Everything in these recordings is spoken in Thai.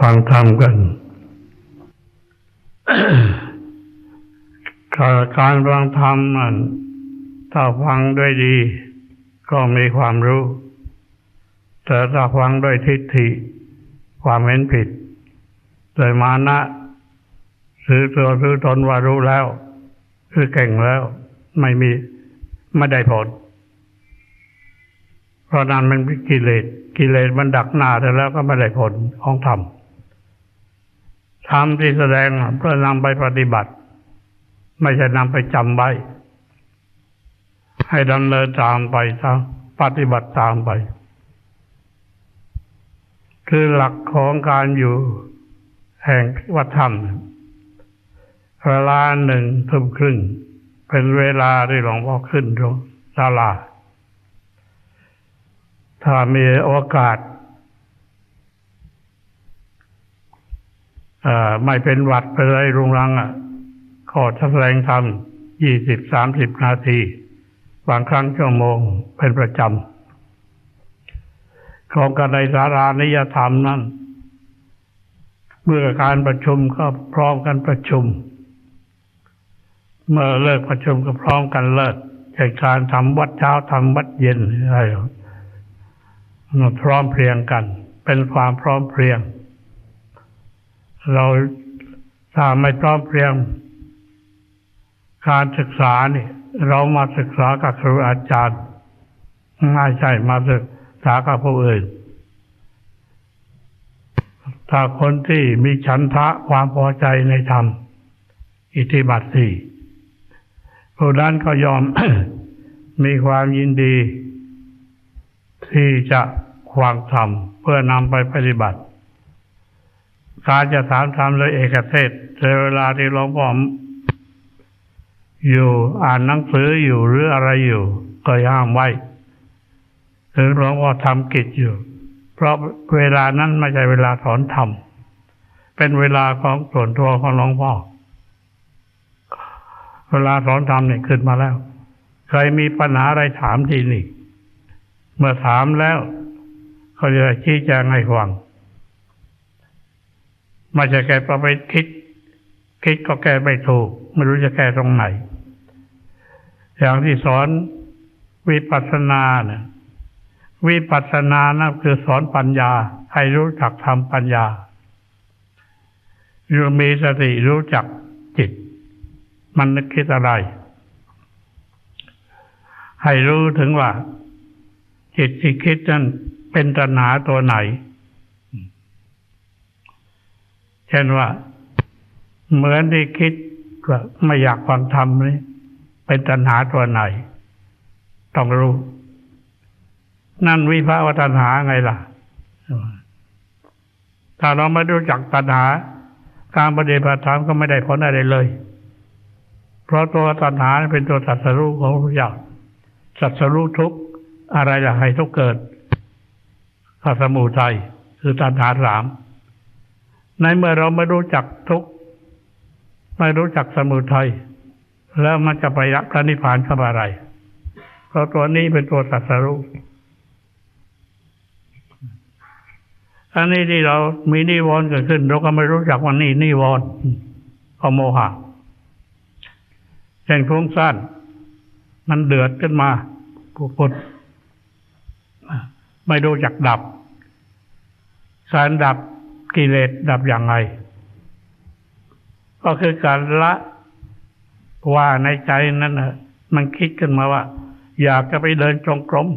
ฟังธรรมกันการการฟังธรรมนั้นถ้าฟังด้วยดี ก็มีความรู้ แต่ถ้าฟังด้วยทิฏฐิ ความเห็นผิดโดยมานะซื้อตัวซื้อตนว่ารู้แล้ว คือเก่งแล้ว ไม่มีไม่ได้ผล เพราะนั้นมันเป็นกิเลส กิเลสมันดักหน้าแต่แล้วก็ไม่ได้ผลของธรรมธรรมที่แสดงเพื่อนำไปปฏิบัติ ไม่ใช่นำไปจำไว้ ให้ดำเนินตามไปตามปฏิบัติตามไป คือหลักของการอยู่แห่งวัฒธรรมเวลาหนึ่งทุ่มครึ่ง เป็นเวลาที่หลวงพ่อขึ้นตรงศาลา ถ้ามีโอกาสไม่เป็นหวัดเป็นไรรุงรังอะขอแสดงธรรมยี่สิบสามสิบนาที บางครั้งชั่วโมงเป็นประจำ ของการในสารานิยธรรมนั้น เมื่อการประชุมก็พร้อมกันประชุม เมื่อเลิกประชุมก็พร้อมกันเลิกเหตุการทำวัดเช้าทำวัดเย็นอะไร พร้อมเพรียงกัน เป็นความพร้อมเพรียง เราถ้าไม่พร้อมเพรียง การศึกษานี่เรามาศึกษากับครูอาจารย์ไม่ใช่มาศึกษากับผู้อื่น ถ้าคนที่มีฉันทะความพอใจในธรรม อิทธิบาทสี่ผู้นั้นก็ยอมมีความยินดี ที่จะควางธรรมเพื่อนำไปปฏิบัติ การจะถามธรรมเลยเอกเทศในเวลาที่หลวงพ่ออยู่อ่านหนังสืออยู่หรืออะไรอยู่ ก็ห้ามไว้ถึงหลวงพ่อทำกิจอยู่ เพราะเวลานั้นไม่ใช่เวลาสอนธรรมเป็นเวลาของส่วนตัวของหลวงพ่อเวลาสอนธรรมเนี่ยขึ้นมาแล้ว ใครมีปัญหาอะไรถามทีนี่ เมื่อถามแล้ว เขาจะชี้แจงให้ฟังไม่ใช่แกไปคิด คิดก็แก้ไม่ถูก ไม่รู้จะแก้ตรงไหน อย่างที่สอนวิปัสสนาเนี่ยวิปัสสนานั่นคือสอนปัญญา ให้รู้จักทำปัญญาอยู่มีสติรู้จักจิต มันนึกคิดอะไร ให้รู้ถึงว่า จิตที่คิดนั้นเป็นตัณหาตัวไหน เช่นว่า เหมือนที่คิดว่าไม่อยากฟังธรรมนี่เป็นตัณหาตัวไหน ต้องรู้ นั่นวิภาวตัณหาไงล่ะ ถ้าเราไม่รู้จักตัณหา การปฏิบัติธรรมก็ไม่ได้ผลอะไรเลย เพราะตัวตัณหาเป็นตัวสัตสรู้ของพระเจ้าสัตสรู้ทุก อะไรล่ะให้ทุกเกิดข้าสมุทัยคือตัณหาสาม ในเมื่อเราไม่รู้จักทุกไม่รู้จักสมุทัยแล้วมันจะไปรับพระนิพพานกับอะไร เพราะตัวนี้เป็นตัวสัตสรู้อันนี้ที่เรามีนิวรณ์เกิดขึ้น เราก็ไม่รู้จักว่านี่นิวรณ์ก็โมหะเช่นฟุ้งซ่านมันเดือดขึ้นมาปุด ไม่รู้จักดับ สารดับกิเลสดับอย่างไรก็คือการละว่าในใจนั้นนะมันคิดขึ้นมาว่า อยากจะไปเดินจงกรม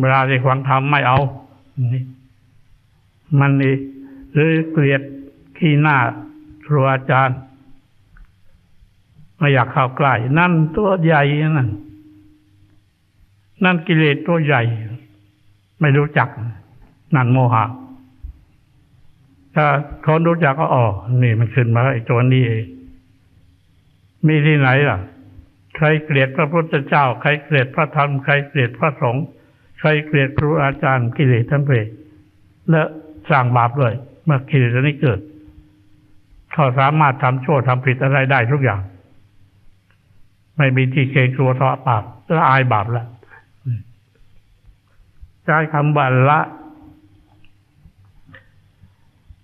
เวลาที่ฟังธรรมไม่เอา มันนี่หรือเกลียดขี้หน้าครูอาจารย์ไม่อยากเข้าใกล้นั่นตัวใหญ่นั่นนั่นกิเลสตัวใหญ่ ไม่รู้จักนั่นโมหะ ถ้าคนรู้จักก็อ๋อนี่มันขึ้นมาไอ้ตัวนี้เองมีที่ไหนล่ะ ใครเกลียดพระพุทธเจ้า ใครเกลียดพระธรรม ใครเกลียดพระสงฆ์ ใครเกลียดครูอาจารย์กิเลสทั้งเพและสร้างบาปเลยเมื่อกิเลสนี้เกิดเขาสามารถทำชั่วทำผิดอะไรได้ทุกอย่าง ไม่มีที่เกรงกลัวทอบาปละอายบาปแล้ว ใช้คำว่าละ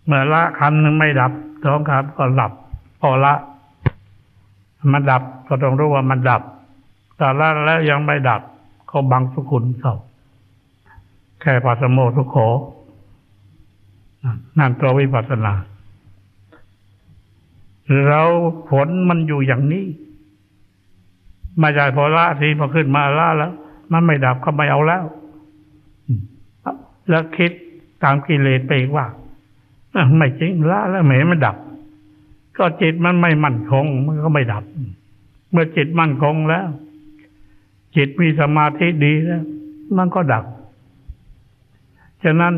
เมื่อละคำหนึ่งไม่ดับสองคำก็ดับพอละ มันดับก็ต้องรู้ว่ามันดับ แต่ละแล้วยังไม่ดับก็บังสุขุนเศร้าแค่ปัสสโมทุกโขนั่นตัววิปัสสนาเราผลมันอยู่อย่างนี้ม่ใช่พอละทีพอขึ้นมาละแล้ว มันไม่ดับก็ไม่เอาแล้ว แล้วคิดตามกิเลสไปอีกว่าไม่จริงละแล้วไม่เห็นมันดับ ก็จิตมันไม่มั่นคง มันก็ไม่ดับ เมื่อจิตมั่นคงแล้ว จิตมีสมาธิดีแล้วมันก็ดับ ฉะนั้น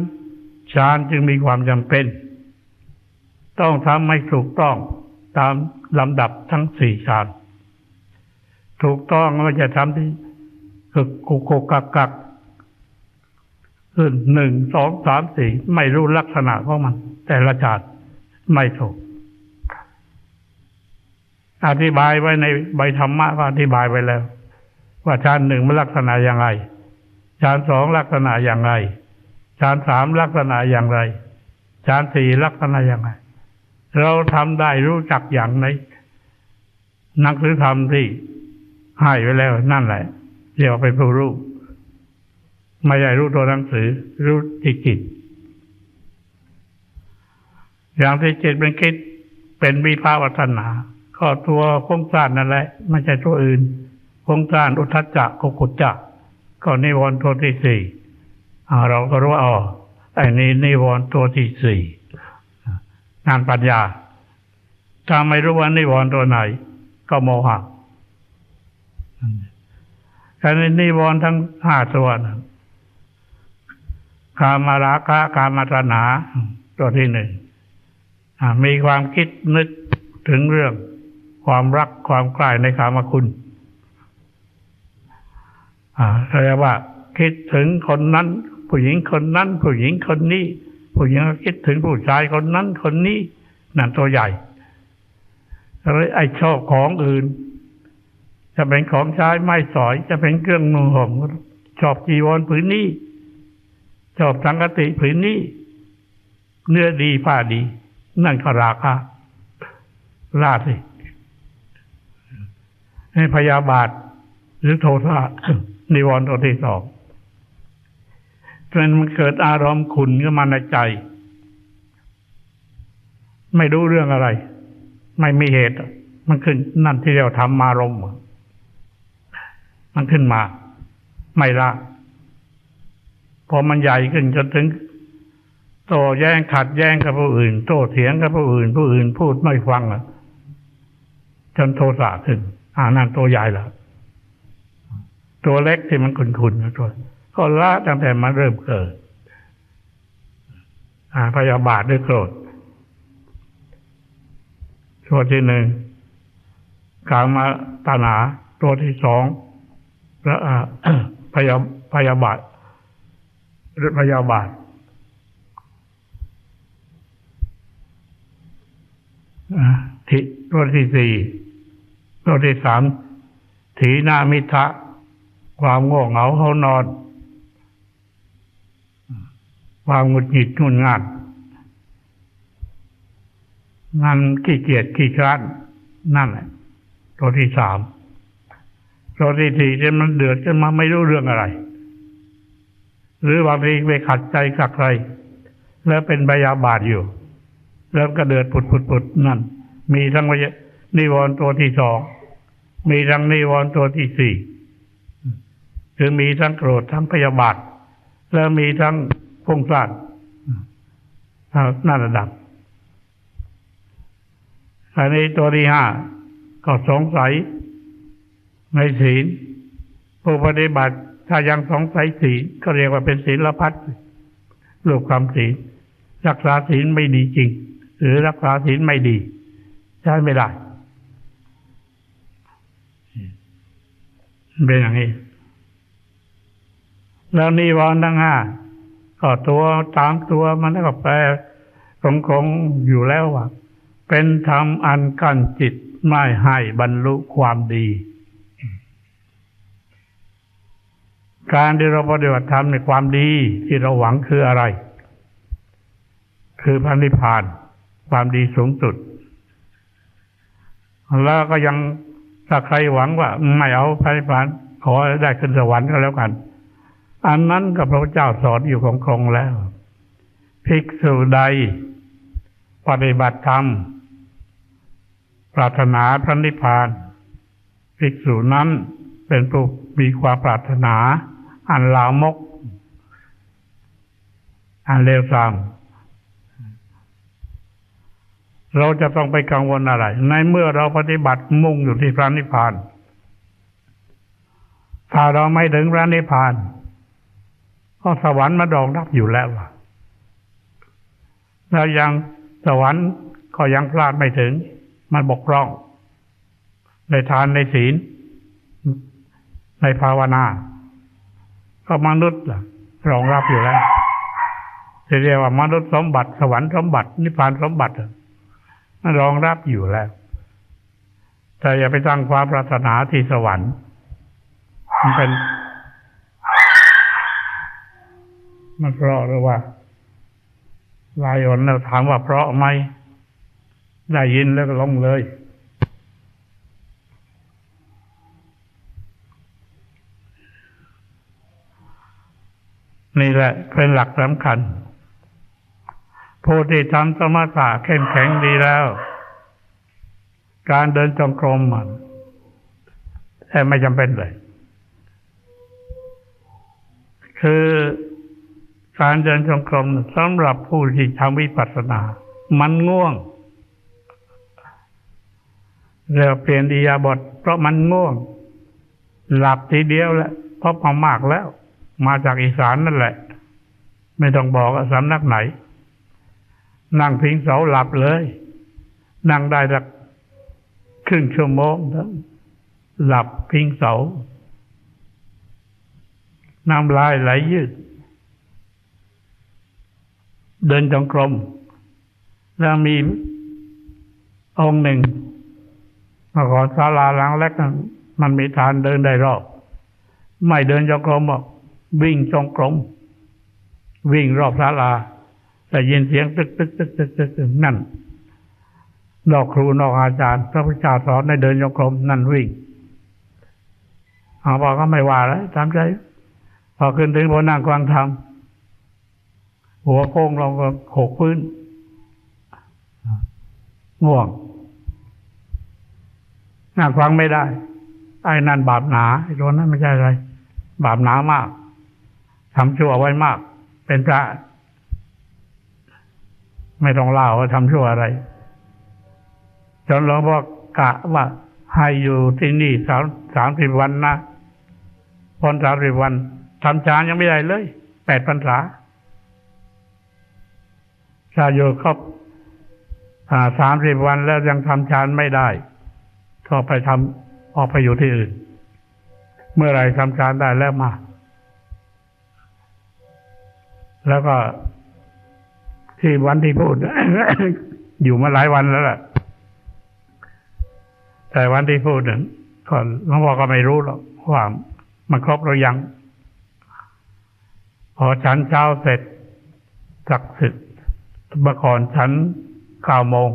ฌานจึงมีความจำเป็น ต้องทำให้ถูกต้องตามลำดับทั้งสี่ฌานถูกต้องไม่จะทำที่กุกกุกกักกัก ขึ้นหนึ่งสองสามสี่ไม่รู้ลักษณะของมัน แต่ละฌานไม่ถูก อธิบายไว้ในใบธรรมะก็อธิบายไปแล้ว ว่าฌานหนึ่งมันลักษณะอย่างไรฌานสองลักษณะอย่างไรฌานสามลักษณะอย่างไรฌานสี่ลักษณะอย่างไร เราทำได้รู้จักอย่างในหนักสือธรรมที่ให้ไว้แล้วนั่นแหละเรียกว่าเป็นผู้รู้ ไม่ใช่รู้ตัวหนังสือ รู้ที่จิต อย่างที่จิตเป็นคิดเป็นวิภาวัฒนา ก็ตัวคงสางนั่นแหละไม่ใช่ตัวอื่นคงสางอุทัจจะกุกุจจะก็นิวรณ์ตัวที่สี่เราก็รู้ว่าอ๋อไอ้นี่นิวรณ์ตัวที่สี่งานปัญญาถ้าไม่รู้ว่านิวรณ์ตัวไหน ก็โมหะแต่ในนิวรณ์ทั้งห้าตัวนะ กามาราคะกามาตนา ตัวที่หนึ่งมีความคิดนึกถึงเรื่อง ความรักความใกล้ในกามคุณเรียกว่า คิดถึงคนนั้น ผู้หญิงคนนั้น ผู้หญิงคนนี้ ผู้หญิงคิดถึงผู้ชายคนนั้นคนนี้นั่นตัวใหญ่แล้วไอ้ชอบของอื่น จะเป็นของใช้ไม้สอย จะเป็นเครื่องนุ่งห่มชอบจีวรผืนนี้ ชอบสังกติผืนนี้ เนื้อดีผ้าดี นั่นก็ราคาลาสิให้พยาบาท หรือโทสะนิวรณ์ตัวที่สองจนมันเกิดอารมณ์ขุนขึ้นมาในใจ ไม่รู้เรื่องอะไร ไม่มีเหตุ มันขึ้นนั่นที่เราทำมารมมันขึ้นมา ไม่ละ พอมันใหญ่ขึ้นจนถึงโตแย้งขัดแย้งกับผู้อื่น โตเถียงกับผู้อื่น ผู้อื่นพูดไม่ฟังอะจนโทสะขึ้นอ่านั่นตัวใหญ่ละตัวเล็กที่มันขุนๆตัวก็ละตั้งแต่มันเริ่มเกิดอ่าพยาบาทด้วยโกรธตัวที่หนึ่งกามาตานาตัวที่สองแล้วพยาพยาบาท พยาบาททิตัวที่สี่ตัวที่สามถีนามิทะ ความโง่เหงาเขานอน ความหงุดหงิดงุนงานงานขี้เกียจขี้คร้านนั่นแหละตัวที่สามตัวที่สี่มันเดือดจะมาไม่รู้เรื่องอะไร หรือบางทีไปขัดใจกับใคร แล้วเป็นบยาบาทอยู่ แล้วก็เดือดปุดปุดปุดนั่น มีทั้งนิวรณ์ตัวที่สอง มีทั้งนิวรณ์ตัวที่สี่คือมีทั้งโกรธทั้งพยาบาท แล้วมีทั้งพุ่งสร้างนั่นระดับอันนี้ตัวที่ห้าก็สงสัยในศีลผู้ปฏิบัติ ถ้ายังสงสัยศีลก็เรียกว่าเป็นศีลพัดรูปคำศีลรักษาศีลไม่ดีจริง หรือรักษาศีลไม่ดี ใช้ไม่ได้เป็นอย่างนี้ แล้วนิวรณ์ทั้งห้าก็ตัวตามตัวมันก็แปลคงคงอยู่แล้วว่าเป็นธรรมอันกั้นจิตไม่ให้บรรลุความดี การที่เราปฏิบัติธรรมในความดีที่เราหวังคืออะไร คือพระนิพพาน ความดีสูงสุด แล้วก็ยังถ้าใครหวังว่าไม่เอาพระนิพพานขอได้ขึ้นสวรรค์ก็แล้วกัน อันนั้นก็พระเจ้าสอนอยู่ของคงแล้ว ภิกษุใด ปฏิบัติธรรม ปรารถนาพระนิพพาน ภิกษุนั้นเป็นผู้มีความปรารถนา อันลามก อันเลวทราม เราจะต้องไปกังวลอะไร ในเมื่อเราปฏิบัติมุ่งอยู่ที่พระนิพพาน ถ้าเราไม่ถึงพระนิพพาน ก็สวรรค์มาดองรับอยู่แล้วแล้วยังสวรรค์ก็ยังพลาดไม่ถึง มันบกพร่องในทานในศีล ในภาวนา ก็มนุษย์ล่ะรองรับอยู่แล้วจะเรียกว่ามนุษย์สมบัติสวรรค์สมบัตินิพพานสมบัติมันรองรับอยู่แล้ว แต่อย่าไปตั้งความปรารถนาที่สวรรค์มันเป็น มันเพราะหรือว่าลายอนเราถามว่าเพราะไหมได้ยินแล้วก็ลงเลย นี่แหละเป็นหลักสำคัญ ผู้ที่ทำสมถะเข้มแข็งดีแล้ว การเดินจงกรมมันแต่ไม่จำเป็นเลย คือการเดินจงกรมสำหรับผู้ที่ทำวิปัสสนา มันง่วงเรียกเปลี่ยนอิยาบถเพราะมันง่วง หลับทีเดียวแล้วเพราะพอมากแล้ว มาจากอีสานนั่นแหละ ไม่ต้องบอกสำนักไหน นั่งพิงเสาหลับเลย นั่งได้สักครึ่งชั่วโมงหลับพิงเสา น้ำลายไหลยืด เดินจงกรมแล้วมีองค์หนึ่งมาขอศาลาหลังเล็กมันมีทานเดินได้รอบ ไม่เดินจงกรมบอก วิ่งจงกรมวิ่งรอบศาลาแต่ยินเสียงตึกตึกตึกตึกตึกตึกนั่นนอกครูนอกอาจารย์ พระพุทธเจ้าสอนให้เดินจงกรมนั่นวิ่งเอาบอกก็ไม่ว่าแล้วตามใจ พอขึ้นถึงบนนั่งกวางธรรมหัวโค้งลงก็หกพื้นง่วงนั่งฟังไม่ได้ ไอ้นั่นบาปหนาไอ้ตัวนั้นไม่ใช่อะไร บาปหนามาก ทำชั่วไว้มาก เป็นพระ ไม่ต้องเล่าว่าทำชั่วอะไร จนหลวงพ่อกะว่าให้อยู่ที่นี่สามสามสิบวันนะพ้นสามสิบวันทำฌานยังไม่ได้เลยแปดพรรษาถ้าอยู่ครบสามสิบวันแล้วยังทำฌานไม่ได้ก็ไปทำออกไปอยู่ที่อื่น เมื่อไรทำฌานได้แล้วมา แล้วก็ ที่วันที่พูด อยู่มาหลายวันแล้วแหละแต่วันที่พูดนั้นก่อนหลวงพ่อก็ไม่รู้หรอกว่ามันครบหรือยัง พอฉันเช้าเสร็จจักสิบเมื่อก่อนฉันเก้าโมง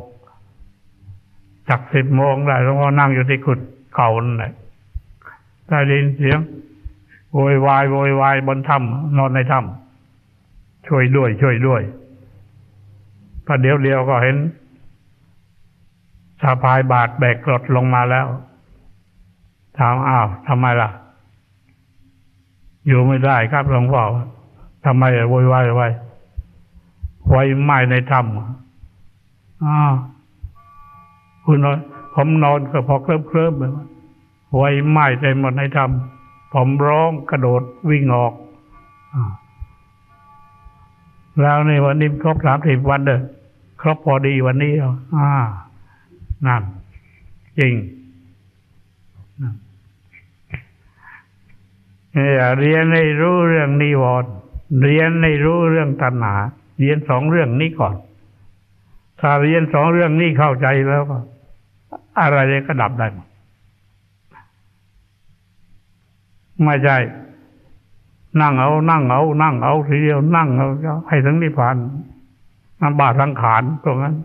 จักสิบโมงได้หลวงพ่อนั่งอยู่ที่กุดเก่านั่นแหละได้ยินเสียงโวยวายโวยวายบนถ้ำนอนในถ้ำ ช่วยด้วย ช่วยด้วยพอเดี๋ยวเดียวก็เห็นสะพายบาดแบกกรดลงมาแล้วถามอ้าวทำไมล่ะ อยู่ไม่ได้ครับหลวงพ่อทำไมโวยวายไว้ไฟไหม้ในถ้ำอ้าวคุณนอนผมนอนก็พอเคลิ้มเคลิ้มแบบไฟไหม้เต็มหมดในถ้ำผมร้องกระโดดวิ่งออกอ แล้วในวันนี้ครบสามสิบวันเด้อครบพอดีวันนี้อ่านั่นจริงเนี่ยเรียนให้รู้เรื่องนิวรณ์เรียนให้รู้เรื่องตัณหา เรียนสองเรื่องนี้ก่อน ถ้าเรียนสองเรื่องนี้เข้าใจแล้วก็ อะไรก็ดับได้หมดไม่ใช่ นั่งเอา นั่งเอา นั่งเอาทีเดียวนั่งเอาให้ถึงนิพพานนั่นบาสังขารตรงนั้น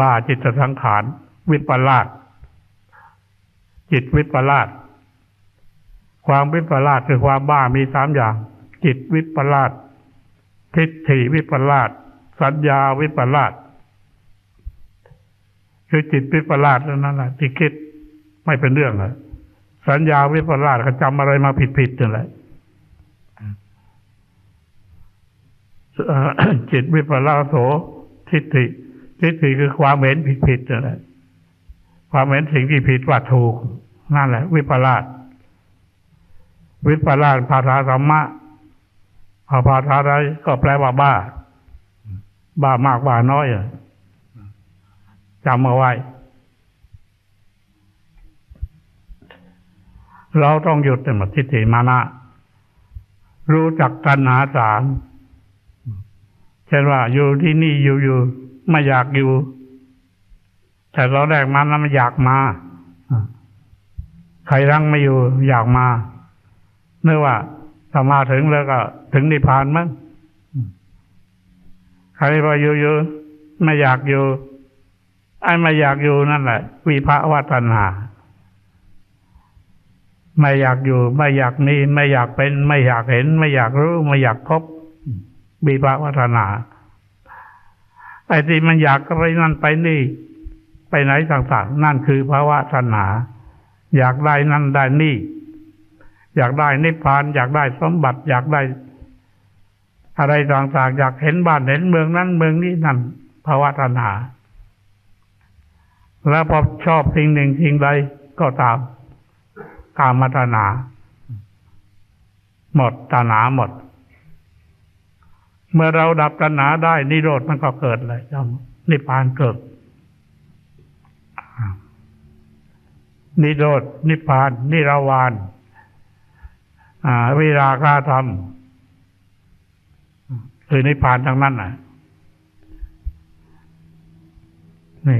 บาจิตสังขารวิปลาสจิตวิปลาสความวิปลาสคือความบ้ามีสามอย่าง จิตวิปลาสทิฏฐิวิปลาสสัญญาวิปลาสคือจิตวิปลาสนั่นแหละที่คิดไม่เป็นเรื่องเลยสัญญาวิปลาสก็จำอะไรมาผิดๆนั่นแหละเอ่อ จิตวิปลาสโสทิฏฐิทิฏฐิคือความเห็นผิดๆนั่นแหละความเห็นสิ่งที่ผิดว่าถูกนั่นแหละ วิปลาสวิปลาสภาษาธรรมะภาษาใดก็แปลว่าบ้า บ้ามากบ้าน้อยจำเอาไว้ เราต้องหยุดแต่หมดทิฏฐิมานะรู้จักตัณหาสาม เช่นว่าอยู่ที่นี่อยู่อยู่ไม่อยากอยู่ แต่เราแรกมานั้นมันอยากมาใครรั้งไม่อยู่อยากมาเนื่อว่าถ้ามาถึงแล้วก็ ถึงนิพพานมั้งใครว่าอยู่อยู่ไม่อยากอยู่ไอ้ไม่อยากอยู่นั่นแหละวิภาวะตัณหาไม่อยากอยู่ ไม่อยากมีไม่อยากเป็น ไม่อยากเห็น ไม่อยากรู้ ไม่อยากพบ วิภาวะตัณหาไอ้ที่มันอยากอะไปนั่นไปนี่ ไปไหนต่างๆ นั่นคือภาวะตัณหา อยากได้นั่นได้นี่ อยากได้นิพพาน อยากได้สมบัติ อยากได้ อะไรต่างๆ อยากเห็นบ้านเห็นเมืองนั้นเมืองนี้นั่นภาวะตัณหา แล้วพอชอบสิ่งหนึ่งสิ่งใดก็ตามกามตัณหา หมดตัณหาหมด เมื่อเราดับตัณหาได้ นิโรธมันก็เกิดเลยจำนิพพานเกิด นิโรธนิพพาน นิราวานอ่าวิราคาธรรมคือนิพพานทั้งนั้นน่ะนี่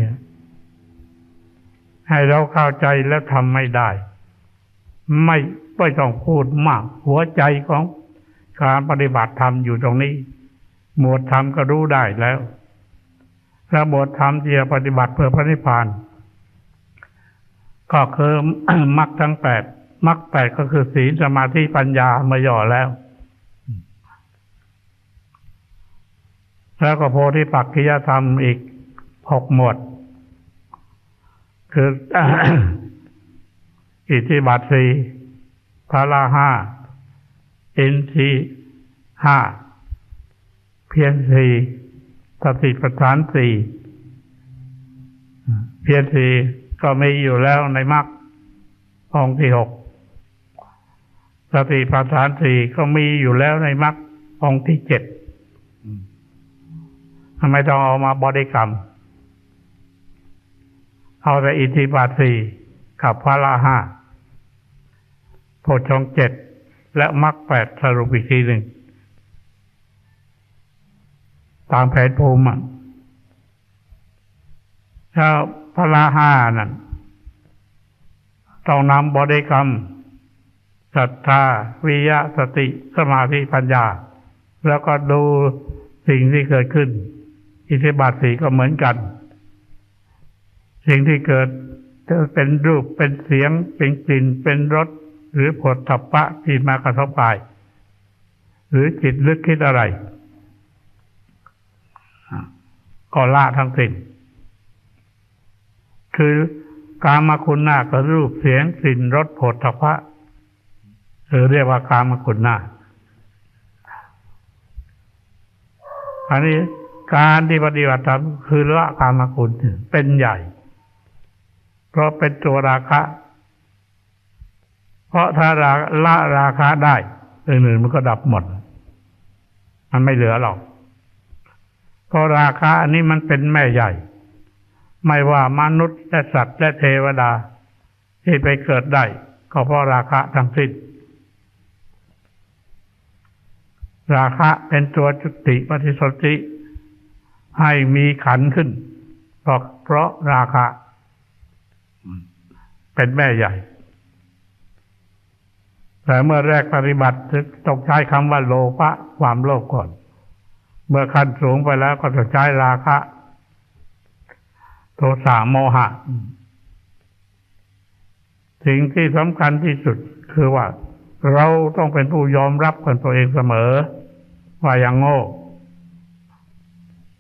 ให้เราเข้าใจแล้วทำไม่ได้ ไม่ไม่ต้องพูดมาก หัวใจของการปฏิบัติธรรมอยู่ตรงนี้ หมวดธรรมก็รู้ได้แล้ว แล้วหมวดธรรมที่จะปฏิบัติเพื่อพระนิพพาน ก็คือมรรคทั้งแปดมรรคแปดก็คือศีลสมาธิปัญญามาย่อแล้ว แล้วก็โพธิปักขิยธรรมอีกหกหมวด คืออิทธิบาทสี่พระละห้าอินทรีห้า เพียรสี่สติปัฏฐานสี่เพียรสี่ก็มีอยู่แล้วในมรรคองที่หกสติปัฏฐานสี่ก็มีอยู่แล้วในมรรคองที่เจ็ดทำไมต้องเอามาบริกรรม เอาแต่อิทธิบาทสี่กับพระละห้าโพชฌงเจ็ดและมรรคแปดสรุปอีกทีหนึ่ง ตามแผนภูมิอะถ้าพระละห้านั่นต้องนำบริกรรมศรัทธาวิยะสติสมาธิปัญญา แล้วก็ดูสิ่งที่เกิดขึ้น อิทธิบาทสีก็เหมือนกัน สิ่งที่เกิดจะเป็นรูปเป็นเสียง เป็นกลิ่นเป็นรสหรือผลทัพพะที่มากระทบกาย หรือจิตลึกคิดอะไร ก็ละทั้งสิ้นคือกามคุณนาก็รูปเสียงกลิ่นรสผลทพะหรือเรียกว่ากามคุณนาอันนี้การที่ปฏิบัติธรรมคือละกามคุณเป็นใหญ่ เพราะเป็นตัวราคะ เพราะถ้าราละราคาได้อื่นๆมันก็ดับหมด มันไม่เหลือหรอก เพราะราคาอันนี้มันเป็นแม่ใหญ่ ไม่ว่ามนุษย์และสัตว์และเทวดา ที่ไปเกิดได้ก็เพราะราคะทั้งสิ้นราคะเป็นตัวจุติปฏิสนธิให้มีขันขึ้นเพราะเพราะราคะ เป็นแม่ใหญ่ แต่เมื่อแรกปฏิบัติต้องใช้คำว่าโลภะความโลภก่อน เมื่อขั้นสูงไปแล้วก็จะใช้ราคะ โทสะโมหะ สิ่งที่สำคัญที่สุดคือว่า เราต้องเป็นผู้ยอมรับกับตัวเองเสมอ ว่าอย่างโง่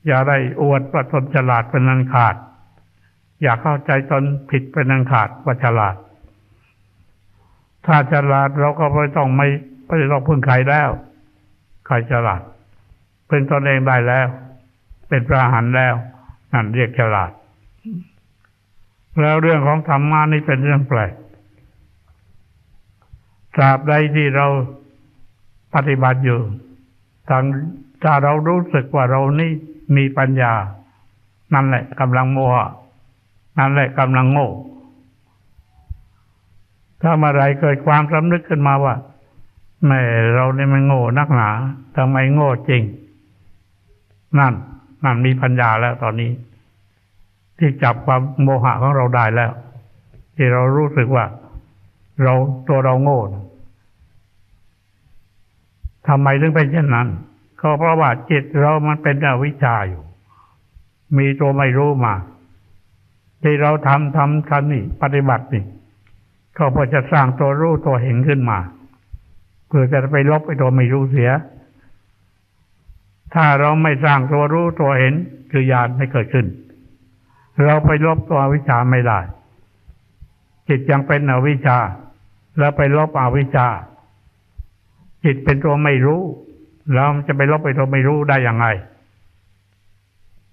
อย่าได้อวดว่าตนฉลาดเป็นนันขาด อย่าเข้าใจตนผิดเป็นนันขาดว่าฉลาด ถ้าฉลาดเราก็ไม่ต้องไม่ไม่ต้องพึ่งใครแล้ว ใครฉลาด เป็นตนเองได้แล้ว เป็นพระหันแล้วนั่นเรียกฉลาด แล้วเรื่องของธรรมะนี่เป็นเรื่องแปลกตราบใดที่เราปฏิบัติอยู่ทางถ้าเรารู้สึกว่าเรานี่มีปัญญา นั่นแหละกำลังโมหะนั่นแหละกำลังโง่ถ้าเมื่อไรเกิดความสำนึกขึ้นมาว่าแม่เราเนี่ยมันโง่นักหนาทำไมโง่จริง นั่น นั่นมีปัญญาแล้วตอนนี้ ที่จับความโมหะของเราได้แล้ว ที่เรารู้สึกว่า เราตัวเราโง่ทำไมถึงเป็นเช่นนั้น ก็เพราะว่าจิตเรามันเป็นอวิชชาอยู่ มีตัวไม่รู้มา ที่เราทำทำทันนี่ ปฏิบัตินี่ก็เพื่อจะสร้างตัวรู้ตัวเห็นขึ้นมาเพื่อจะไปลบไอ้ตัวไม่รู้เสีย ถ้าเราไม่สร้างตัวรู้ตัวเห็นคือญาณไม่เกิดขึ้น เราไปลบตัวอวิชชาไม่ได้ จิตยังเป็นอวิชชาแล้วไปลบอวิชชา จิตเป็นตัวไม่รู้แล้วจะไปลบไปตัวไม่รู้ได้ยังไง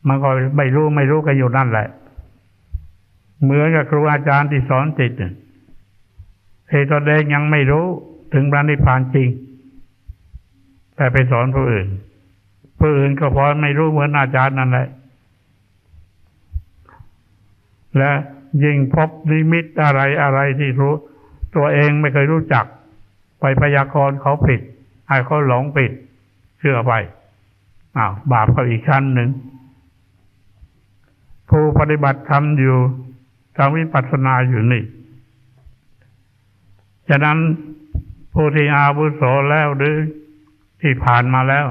มันก็ไม่รู้ไม่รู้กันอยู่นั่นแหละ เหมือนกับครูอาจารย์ที่สอนจิตเทตัวเองยังไม่รู้ถึงพระนิพพานจริง แต่ไปสอนผู้อื่น ผู้อื่นก็พอไม่รู้เหมือนอาจารย์นั่นแหละ และยิ่งพบนิมิตอะไรอะไรที่รู้ ตัวเองไม่เคยรู้จัก ไปพยากรณ์เขาผิดให้เขาหลงผิดเชื่อไปอ้าวบาปก็อีกชั้นหนึ่ง ผู้ปฏิบัติธรรมอยู่ทางวิปัสสนาอยู่นี่ ฉะนั้นผู้ที่อาวุโสแล้วหรือที่ผ่านมาแล้ว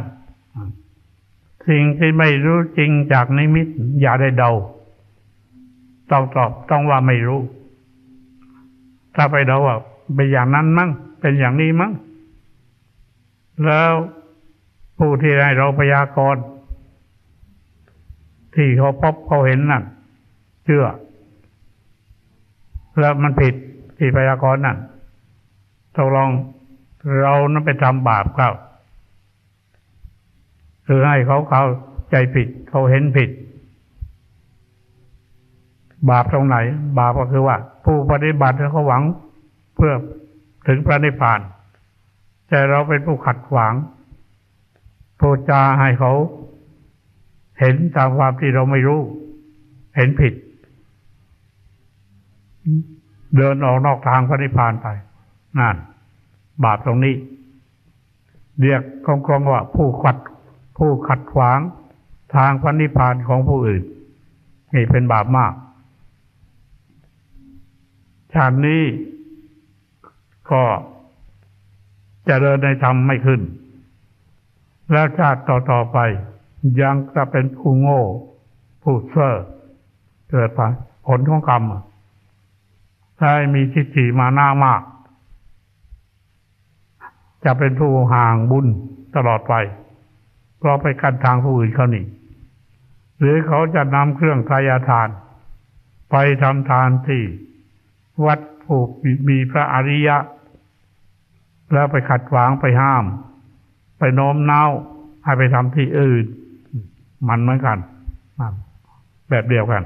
สิ่งที่ไม่รู้จริงจากนิมิต อย่าได้เดาต้องตอบต้องว่าไม่รู้ ถ้าไปเดาว่าเป็นอย่างนั้นมั้งเป็นอย่างนี้มั้งแล้วผู้ที่ให้เราพยากรณ์ที่เขาพบเขาเห็นนั่นเชื่อ แล้วมันผิดที่พยากรณ์นั่นตกลงเรานั้นไปทำบาปเขา คือให้เขาเขาใจผิด เขาเห็นผิด บาปตรงไหน บาปก็คือว่า ผู้ปฏิบัติเขาหวังเพื่อถึงพระนิพพาน แต่เราเป็นผู้ขัดขวางพูดจาให้เขา เห็นตามความที่เราไม่รู้ เห็นผิด เดินออกนอกทางพระนิพพานไปนั่นบาปตรงนี้ เรียกกองๆว่าผู้ขัด ผู้ขัดขวางทางพระนิพพานของผู้อื่น นี่เป็นบาปมาก ชาตินี้ก็จะเดินในธรรมไม่ขึ้น แล้วชาติต่อๆไป ยังจะเป็นผู้โง่ ผู้เซ่อเกิดผลของกรรมถ้ามีทิฏฐิมาหน้ามาก จะเป็นผู้ห่างบุญตลอดไป เพราะไปกันทางผู้อื่นเขานี่หรือเขาจะนำเครื่องทายาทาน ไปทำทานที่วัดผู้มีพระอริยะ แล้วไปขัดขวางไปห้าม ไปโน้มน้าวให้ไปทำที่อื่น มันเหมือนกัน แบบเดียวกัน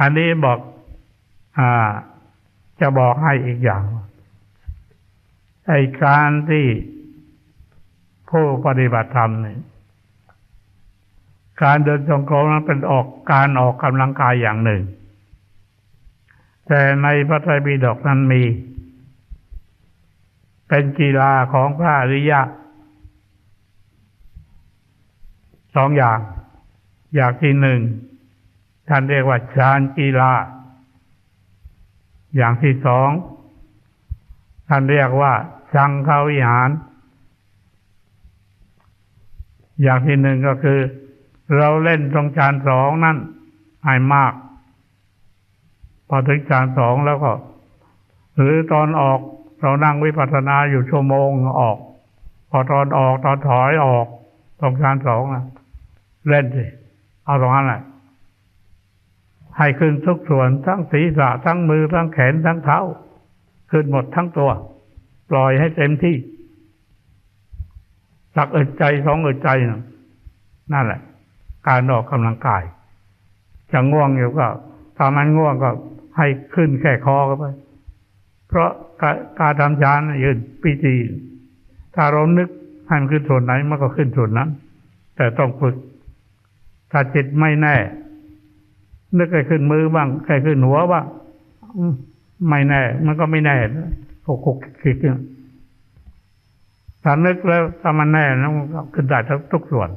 อันนี้บอกอจะบอกให้อีกอย่างไอการที่ ผู้ปฏิบัติธรรมนี่การเดินจงกรมนั้นเป็นออกการออกกำลังกายอย่างหนึ่ง แต่ในพระไตรปิฎกนั้นมี เป็นกีฬาของพระอริยะสองอย่าง อย่างที่หนึ่งท่านเรียกว่าฌานกีฬา อย่างที่สองท่านเรียกว่าสังฆวิหาร อย่างที่หนึ่งก็คือ เราเล่นตรงฌานสองนั่นให้มาก พอถึงฌานสองแล้วก็ หรือตอนออกเรานั่งวิปัสสนาอยู่ชั่วโมงออก พอตอนออกตอนถอยออกตรงฌานสองนะเล่นสิเอาตรงนั้นแหละให้ขึ้นทุกส่วนทั้งศีรษะทั้งมือทั้งแขนทั้งเท้า ขึ้นหมดทั้งตัว ปล่อยให้เต็มที่ สักอึดใจสองอึดใจนะนั่นแหละ การออกกำลังกายจะง่วงอยู่ก็ถ้ามันง่วงก็ให้ขึ้นแค่คอก็ไป เพราะการการทำฌานยืนปีติถ้าเรานึกให้มันขึ้นส่วนไหนมันก็ขึ้นส่วนนั้น แต่ต้องฝึก ถ้าจิตไม่แน่ นึกให้ขึ้นมือบ้างใครขึ้นหัวบ้างไม่แน่ มันก็ไม่แน่หกหกคิดเนี่ย ถ้านึกแล้วถ้ามันแน่นะมันก็ขึ้นได้ทุกส่วน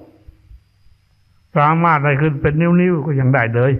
สามารถได้ขึ้นเป็นนิ้วๆก็ยังได้เลย